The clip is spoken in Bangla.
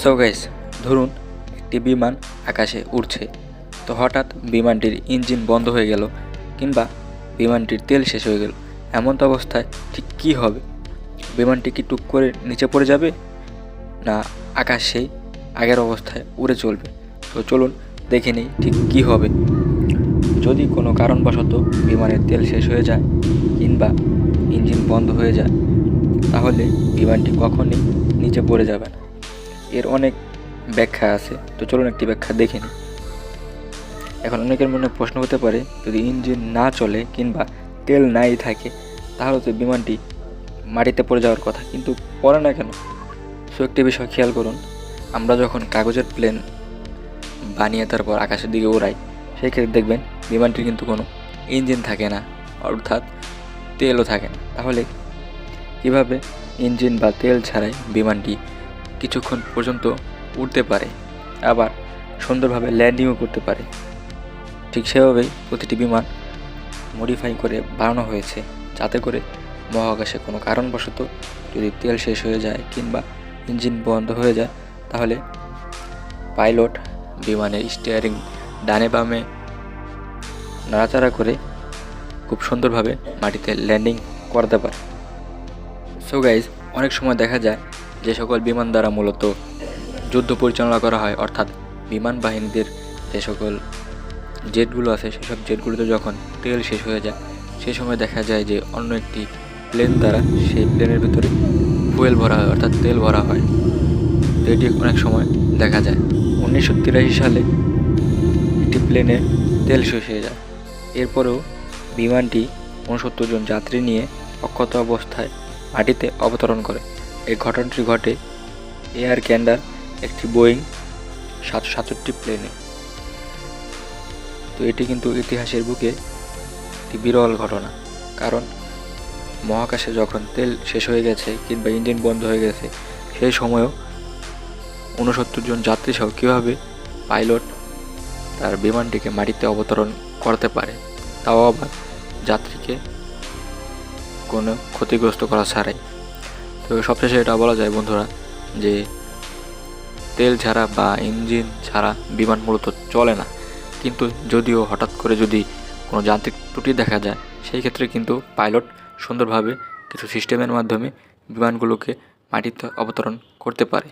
সো গাইস ধরুন একটি বিমান আকাশে উড়ছে। তো হঠাৎ বিমানটির ইঞ্জিন বন্ধ হয়ে গেল কিংবা বিমানটির তেল শেষ হয়ে গেল। এমন তো অবস্থায় ঠিক কী হবে? বিমানটি কি টুক করে নিচে পড়ে যাবে? না, আকাশে আগের অবস্থায় উড়ে চলবে। তো চলুন দেখে নিই ঠিক কী হবে। যদি কোনো কারণবশত বিমানের তেল শেষ হয়ে যায় কিংবা ইঞ্জিন বন্ধ হয়ে যায়, তাহলে বিমানটি কখনই নিচে পড়ে যাবে না। এর অনেক ব্যাখ্যা আছে। তো চলুন একটি ব্যাখ্যা দেখে নিই। এখন অনেকের মনে প্রশ্ন হতে পারে, যদি ইঞ্জিন না চলে কিংবা তেল নাই থাকে, তাহলে তো বিমানটি মাটিতে পড়ে যাওয়ার কথা। কিন্তু পড়ে না কেন? সো একটি বিষয় খেয়াল করুন, আমরা যখন কাগজের প্লেন বানিয়ে তারপর আকাশের দিকে উড়াই সেই ক্ষেত্রে দেখবেন বিমানটির কিন্তু কোনো ইঞ্জিন থাকে না, অর্থাৎ তেলও থাকে না। তাহলে কীভাবে ইঞ্জিন বা তেল ছাড়াই বিমানটি কিছুক্ষণ পর্যন্ত উঠতে পারে, আবার সুন্দরভাবে ল্যান্ডিংও করতে পারে। ঠিক সেভাবেই প্রতিটি বিমান মডিফাই করে বানানো হয়েছে, যাতে করে মহাকাশে কোনো কারণবশত যদি তেল শেষ হয়ে যায় কিংবা ইঞ্জিন বন্ধ হয়ে যায়, তাহলে পাইলট বিমানের স্টিয়ারিং ডানে বামে নাড়াচাড়া করে খুব সুন্দরভাবে মাটিতে ল্যান্ডিং করতে পারে। সো গাইজ অনেক সময় দেখা যায় যে সকল বিমান দ্বারা মূলত যুদ্ধ পরিচালনা করা হয়, অর্থাৎ বিমান বাহিনীদের যে সকল জেটগুলো আছে সেসব জেটগুলোতে যখন তেল শেষ হয়ে যায়, সে সময় দেখা যায় যে অন্য একটি প্লেন দ্বারা সেই প্লেনের ভিতরে ফুয়েল ভরা হয়, অর্থাৎ তেল ভরা হয়। তো এটি অনেক সময় দেখা যায়। উনিশশো তিরাশি সালে একটি প্লেনে তেল শেষ হয়ে যায়। এরপরেও বিমানটি উনসত্তর জন যাত্রী নিয়ে অক্ষত অবস্থায় মাটিতে অবতরণ করে। এই ঘটনাটি ঘটে এয়ার ক্যান্ডার একটি বোয়িং সাতশো সাতষট্টি প্লেনে। তো এটি কিন্তু ইতিহাসের বুকে একটি বিরল ঘটনা। কারণ মহাকাশে যখন তেল শেষ হয়ে গেছে কিংবা ইঞ্জিন বন্ধ হয়ে গেছে, সেই সময়ও ঊনসত্তর জন যাত্রী সহ কীভাবে পাইলট তার বিমানটিকে মাটিতে অবতরণ করতে পারে, তাও আবার যাত্রীকে কোনো ক্ষতিগ্রস্ত করা ছাড়াই। তো সবশেষে এটা বলা যায় বন্ধুরা যে তেল ছাড়া বা ইঞ্জিন ছাড়া বিমান মূলত চলে না। কিন্তু যদিও হঠাৎ করে যদি কোনো যান্ত্রিক ত্রুটি দেখা যায়, সেই ক্ষেত্রে কিন্তু পাইলট সুন্দরভাবে কিছু সিস্টেমের মাধ্যমে বিমানগুলোকে মাটিতে অবতরণ করতে পারে।